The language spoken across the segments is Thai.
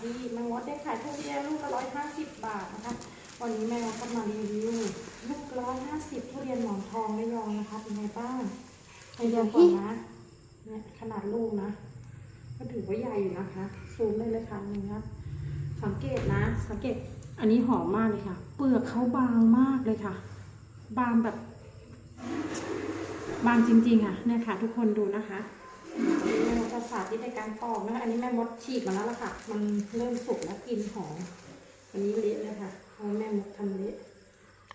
ที่แม่มดได้ขายทุเรียนลูกละร้อยห้าสิบบาทนะคะ วันนี้แม่มดก็มารีวิวลูกร้อยห้าสิบทุเรียนหมอนทองระยองนะคะเป็นไงบ้างให้ดูก่อนนะเนี่ยขนาดลูกนะ ก็ถือว่าใหญ่อยู่นะคะ ซูมได้เลยค่ะนี่ครับสังเกตนะ สังเกตอันนี้หอมมากเลยค่ะ เปลือกเขาบางมากเลยค่ะ บางแบบ บางจริงๆค่ะเนี่ยค่ะ ทุกคนดูนะคะ จะสาธิตในการปอกนะคะ อันนี้แม่มดฉีกมาแล้วล่ะค่ะ มันเริ่มสุกแล้วกลิ่นหอมอันนี้เละเลยค่ะเพราะแม่มดทำเละ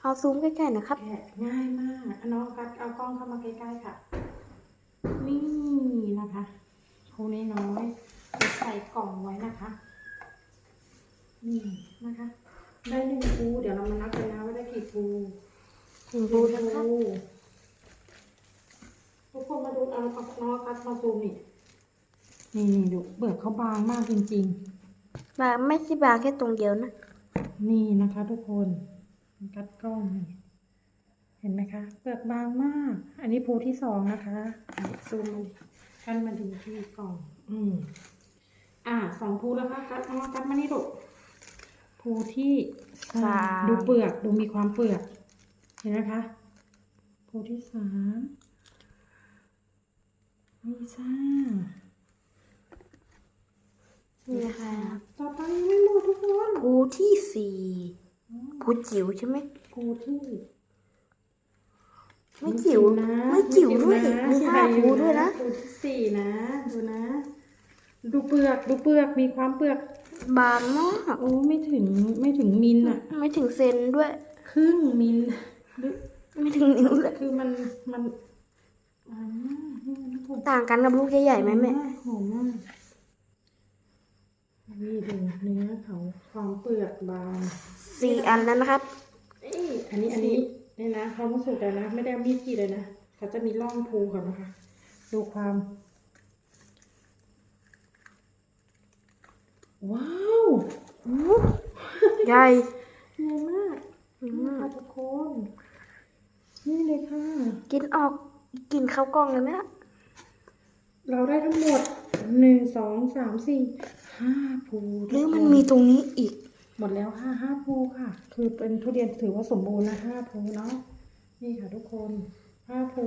เอาซูมใกล้ๆนะครับ แกะง่ายมากอะน้องกัดเอากล้องเข้ามาใกล้ๆค่ะ นี่นะคะภูนี้น้อยๆจะใส่กล่องไว้นะคะ นี่นะคะ ได้หนึ่งภูเดี๋ยวเรามานับกันนะว่าได้กี่ภูถึงดูรู้นะนะคะคะ ทุกคนมาดูเอาเอาน้องกัดมาซูมนี่ นี่นี่ดูเปลือกเขาบางมากจริงๆบางไม่ใช่บางแค่ตรงเดียวนะนี่นะคะ ทุกคนกัดกล้องนี่เห็นไหมคะ เปลือกบางมาก อันนี้ภูที่สองนะคะนี่ซูมมันกันมาดูที่กล่อง อืม อ่าสองภูแล้วค่ะกัดเอามากัดมานี่ลูกภูที่สาม ดูเปลือกดูมีความเปลือก เห็นไหมคะภูที่สามนี่จ้า นี่นะคะต่อไปไม่หมดทุกคนภูที่สี่ภูจิ๋วใช่ไหมภูที่ไม่จิ๋วนะไม่จิ๋วด้วยนะมีห้าใญ่อภูด้วยนะภูที่สี่นะดูนะ ดูเปลือกดูเปลือกมีความเปลือกบางมากโอ้ไม่ถึงไม่ถึงมิลอะไม่ถึงเซนด้วย ครึ่งมิลหรือไม่ถึงนิ้วเลยคือมันมันอ่านี่มันถูกต่างกันกับลูกใหญ่ๆไหมแม่หอมมาก นี่ดูเนื้อเขาความเปลือกบางสี่อันแล้วนะครับเอ้ยอันนี้อันนี้เนี่ยนะเขาไม่สุกแล้วนะ ไม่ได้เอามีดกรีดเลยนะเขาจะมีร่องภูก่อนนะคะ ดูความ ว้าวโอ้ใหญ่ใหญ่มากอืมนี่ค่ะทุกคนนี่เลยค่ะ กินออกกินข้าวกล้องเลยไหมล่ะเราได้ทั้งหมด หนึ่งสองสามสี่ห้าภูหรือมันมีตรงนี้อีก หมดแล้วค่ะห้าภูค่ะ คือเป็นทุเรียนถือว่าสมบูรณ์นะห้าภูเนาะนี่ค่ะทุกคนห้าภู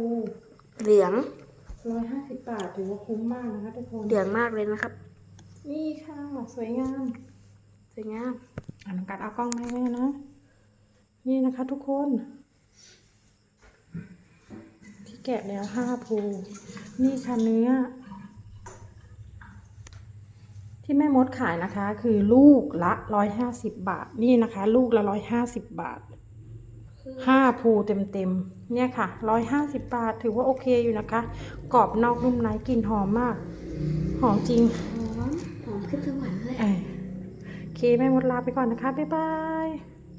เหลืองร้อยห้าสิบบาทถือว่าคุ้มมากนะคะทุกคนเหลืองมากเลยนะครับ นี่ค่ะสวยงาม สวยงามอ่าน้องกัดเอากล้องมาให้แม่นะ นี่นะคะทุกคนที่แกะแล้วห้าภู นี่ค่ะเนื้อ ที่แม่มดขายนะคะ คือลูกละร้อยห้าสิบบาทนี่นะคะ ลูกละร้อยห้าสิบบาทห้าภูเต็มเต็มๆเนี่ยค่ะร้อยห้าสิบบาท ถือว่าโอเคอยู่นะคะ กรอบนอกนุ่มในกลิ่นหอมมาก หอมจริง หอม หอมขึ้นสวรรค์เลยเออโอเคแม่มดลาไปก่อนนะคะ บ๊ายบาย